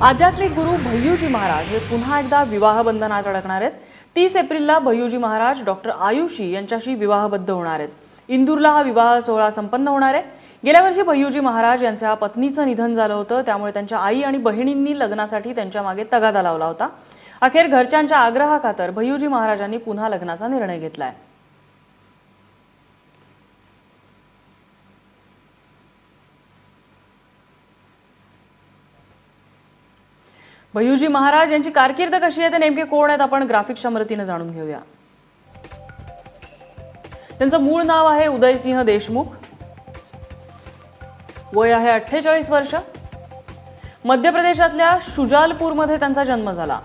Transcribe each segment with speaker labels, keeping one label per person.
Speaker 1: आध्यात्मिक गुरु भय्यूजी महाराज हे पुन्हा एकदा विवाहबंधनात अडकणार आहेत. तीस एप्रिलला भय्यूजी महाराज डॉक्टर आयुषी यांच्याशी विवाहबद्ध होणार आहेत. इंदूरला हा विवाह सोहळा संपन्न होणार आहे. गेल्या वर्षी भय्यूजी महाराज यांच्या पत्नीचं निधन झालं होतं. त्यामुळे त्यांच्या आई आणि बहिणींनी लग्नासाठी त्यांच्या मागे तगादा लावला होता. अखेर घरच्यांच्या आग्रहाखातर भय्यूजी महाराजांनी पुन्हा लग्नाचा निर्णय घेतलाय. भय्यूजी महाराज यांची कारकीर्द कशी आहे ते नेमके कोण आहेत? आपण ग्राफिक्सच्या मदतीनं जाणून घेऊया. त्यांचं मूळ नाव आहे उदयसिंह देशमुख. वय आहे अठ्ठेचाळीस वर्ष. मध्य प्रदेशातल्या शुजालपूरमध्ये त्यांचा जन्म झाला.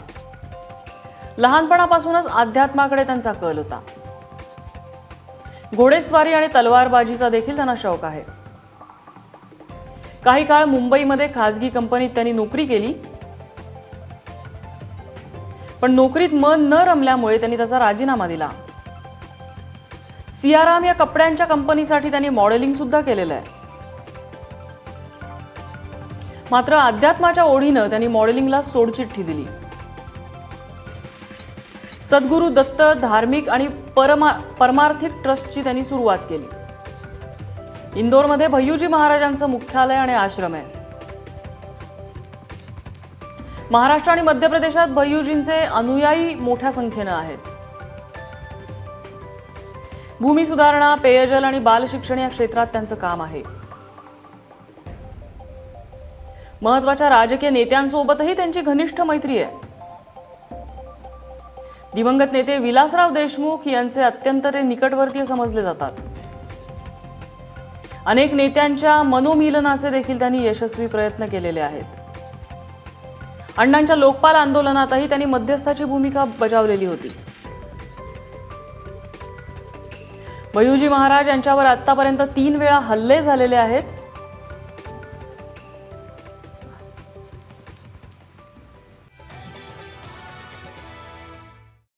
Speaker 1: लहानपणापासूनच अध्यात्माकडे त्यांचा कल होता. घोडेस्वारी आणि तलवारबाजीचा देखील त्यांना शौक आहे. काही काळ मुंबईमध्ये खासगी कंपनीत त्यांनी नोकरी केली. पण नोकरीत मन न रमल्यामुळे त्यांनी त्याचा राजीनामा दिला. सियाराम या कपड्यांच्या कंपनीसाठी त्यांनी मॉडेलिंग सुद्धा केलेलं आहे. मात्र अध्यात्माच्या ओढीनं त्यांनी मॉडेलिंगला सोडचिठ्ठी दिली. सद्गुरू दत्त धार्मिक आणि परमा परमार्थिक ट्रस्टची त्यांनी सुरुवात केली. इंदोरमध्ये भय्यूजी महाराजांचं मुख्यालय आणि आश्रम आहे. महाराष्ट्र आणि मध्य प्रदेशात भय्यूजींचे अनुयायी मोठ्या संख्येनं आहेत. भूमी सुधारणा पेयजल आणि बालशिक्षण या क्षेत्रात त्यांचं काम आहे. महत्त्वाच्या राजकीय नेत्यांसोबतही त्यांची घनिष्ठ मैत्री आहे. दिवंगत नेते विलासराव देशमुख यांचे अत्यंत ते निकटवर्तीय समजले जातात. अनेक नेत्यांच्या मनोमिलनाचे देखील त्यांनी यशस्वी प्रयत्न केलेले आहेत. अण्णांच्या लोकपाल आंदोलनातही त्यांनी मध्यस्थाची भूमिका बजावलेली होती. भयूजी महाराज यांच्यावर आतापर्यंत तीन वेळा हल्ले झालेले आहेत.